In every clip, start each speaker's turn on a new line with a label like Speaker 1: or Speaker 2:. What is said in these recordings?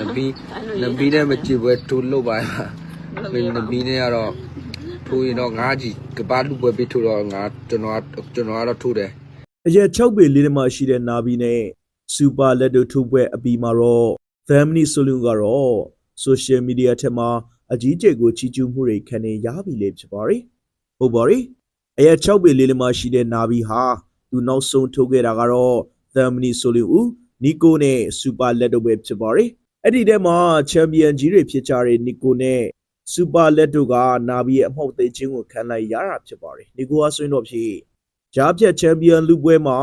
Speaker 1: နဘီနဘီနဲ့မကြည့်ပွဲထိုးလို့ပါမင်းနဘီနဲ့ကတော့ထိုးရင်တော့ငါးကြီးကပါလူပွဲပြီးထိုးတော့ငါကျွန်တော်ကျွန်တော်ကတော့ထိုးတယ်
Speaker 2: အရက်6ပေလေးတမရှိတဲ့နာဘီနဲ့စူပါလက်တို့ထုတ်ပွဲအပြီးမှာတော့ family solution ကတော့ social media ထက်မှာအကြီးကျယ်ကိုချီးကျူးမှုတွေခံနေရပြီလေဖြစ်ပါရီဟုတ်ပါရီအရက်6ပေလေးတမရှိတဲ့နာဘီဟာသူနောက်ဆုံးထုတ်ခဲ့တာကတော့ family solution ဦးနီကိုနဲ့စူပါလက်တို့ပဲဖြစ်ပါရီ အဲ့ဒီထဲမှာချန်ပီယံကြီးတွေဖြစ်ကြတဲ့နီကိုနဲ့စူပါလက်တို့ကနာဘီရဲ့အမှောက်သိမ်းခြင်းကိုခံလိုက်ရတာဖြစ်ပါရီနီကိုကဆွင်းတော့ဖြစ်ကြားဖြတ်ချန်ပီယံလူပွဲမှာ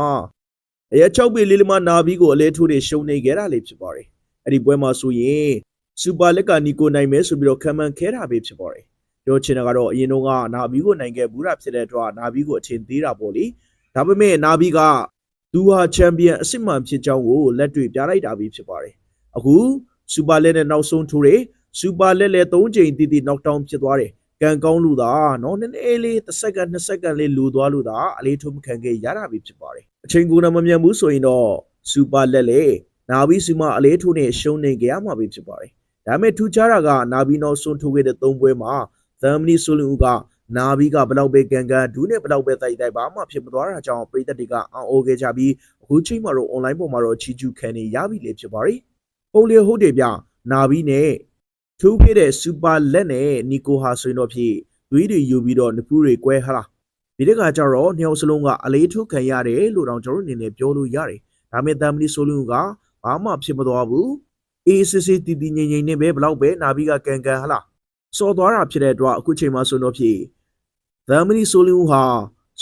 Speaker 2: အရက်6ပေလေးလမနာဘီကိုအလဲထိုးတွေရှုံနေခဲ့တာလေးဖြစ်ပါတယ်။အဲ့ဒီပွဲမှာဆိုရင်စူပါလက်ကနီကိုနိုင်မယ်ဆိုပြီးတော့ခံမှန်းခဲတာပဲဖြစ်ပါတယ်။ပြောချင်တာကတော့အရင်တော့ကနာဘီကိုနိုင်ခဲ့ဘူးတာဖြစ်တဲ့အတွက်နာဘီကိုအထင်သေးတာပေါ့လေ။ဒါပေမဲ့နာဘီကသူဟာချန်ပီယံအစ်စ်မှန်ဖြစ်ကြောင်းကိုလက်တွေ့ပြလိုက်တာပဲဖြစ်ပါတယ်။အခု စူပါလက်နဲ့နောက်ဆုံးထိုးတွေစူပါလက်လည်း၃ချိန်တီးတီး knock down ဖြစ်သွားတယ်။ကန်ကောင်းလူသာနော်နည်းနည်းလေးတစ်စက္ကန့်နှစ်စက္ကန့်လေးလူသွားလို့သာအလေးထုံးမခံခဲ့ရတာပဲဖြစ်ပါတယ်အချိန်ကူတော့မမြန်ဘူးဆိုရင်တော့စူပါလက်လေနာဘီစီမအလေးထိုးနဲ့ရှုံးနေကြရမှာပဲဖြစ်ပါတယ်ဒါပေမဲ့ထူးခြားတာကနာဘီနောက်ဆုံးထိုးခဲ့တဲ့၃ပွဲမှာသမ်မနီဆိုလူကနာဘီကဘလောက်ပဲကန်ကန်ဒူးနဲ့ဘလောက်ပဲတိုက်တိုက်ဘာမှဖြစ်မသွားတာကြောင့်ပရိသတ်တွေကအံ့ဩခဲ့ကြပြီးအခုချိန်မှာတော့ online ပေါ်မှာတော့ချီကျူးခံနေရပြီလေဖြစ်ပါတယ် ဟုတ်လေဟုတ်တယ်ဗျနာဘီနဲ့ထိုးခဲ့တဲ့စူပါလက်နဲ့နီကိုဟာဆိုရင်တော့ဖြစ်သွေးတွေယူပြီးတော့နဖူးတွေကွဲဟလားဒီတခါကျတော့နှစ်ယောက်စလုံးကအလေးထုတ်ခံရတယ်လို့တော့ကျွန်တော်တို့အနေနဲ့ပြောလို့ရတယ်ဒါပေမဲ့တမ်မလီဆိုလူကဘာမှဖြစ်မသွားဘူးအေးစစ်စစ်တီတီငိမ့်ငိမ့်နဲ့ပဲဘလောက်ပဲနာဘီကကန်ကန်ဟလားစော်သွားတာဖြစ်တဲ့အတွက်အခုချိန်မှာဆိုတော့ဖြစ်တမ်မလီဆိုလူဟာ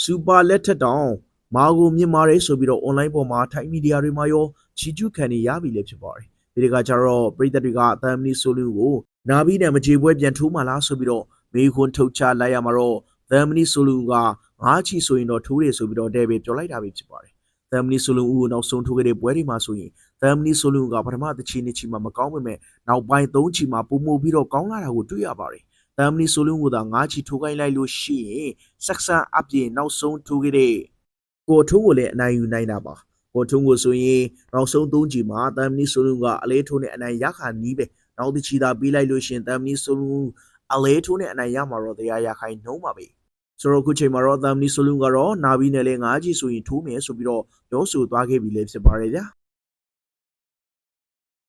Speaker 2: စူပါလက်ထက်တောင်မာကိုမြင်မာရဲဆိုပြီးတော့ online ပေါ်မှာထိုင်းမီဒီယာတွေမှာရောချီကျူးခံနေရပြီလေဖြစ်ပါတယ် ဒီတခါကျတော့ပြည်သက်တွေကတမ်မလီဆိုလူကိုနာဘီနဲ့မကြေပွဲပြန်ထိုးမှလားဆိုပြီးတော့မေခွန်းထုတ်ချလိုက်ရမှာတော့သမ်မနီဆိုလူကငါးချီဆိုရင်တော့ထိုးတယ်ဆိုပြီးတော့တဲပဲပြောလိုက်တာပဲဖြစ်ပါတယ်သမ်မနီဆိုလူဦးကိုနောက်ဆုံးထိုးခဲ့တဲ့ပွဲတွေမှာဆိုရင်သမ်မနီဆိုလူကပထမတစ်ချီနှစ်ချီမှာမကောင်းပေမဲ့နောက်ပိုင်းသုံးချီမှာပုံမှုပြီးတော့ကောင်းလာတာကိုတွေ့ရပါတယ်သမ်မနီဆိုလူကသာငါးချီထိုးခိုင်းလိုက်လို့ရှိရင်ဆက်ဆန်အပြင်နောက်ဆုံးထိုးခဲ့တဲ့ကိုထုံးကိုလည်းအနိုင်ယူနိုင်တာပါ ကိုထုံးကိုဆိုရင်နောက်ဆုံးသုံးချီမှာသမ်မနီဆိုလူကအလေးထိုးနဲ့အနိုင်ရခါနီးပဲနောက်တစ်ချီသာပြီးလိုက်လို့ရှိရင်သမ်မနီဆိုလူအလဲထိုးနဲ့အနိုင်ရမှာတော့တရားရခိုင်နှုံးပါပဲဆိုတော့အခုချိန်မှာတော့သမနီဆိုလူကတော့နာဘီနဲ့လည်းငါးကြီးဆိုရင်ထိုးမယ်ဆိုပြီးတော့ပြောဆိုသွားခဲ့ပြီလေဖြစ်ပါတယ်ဗျာ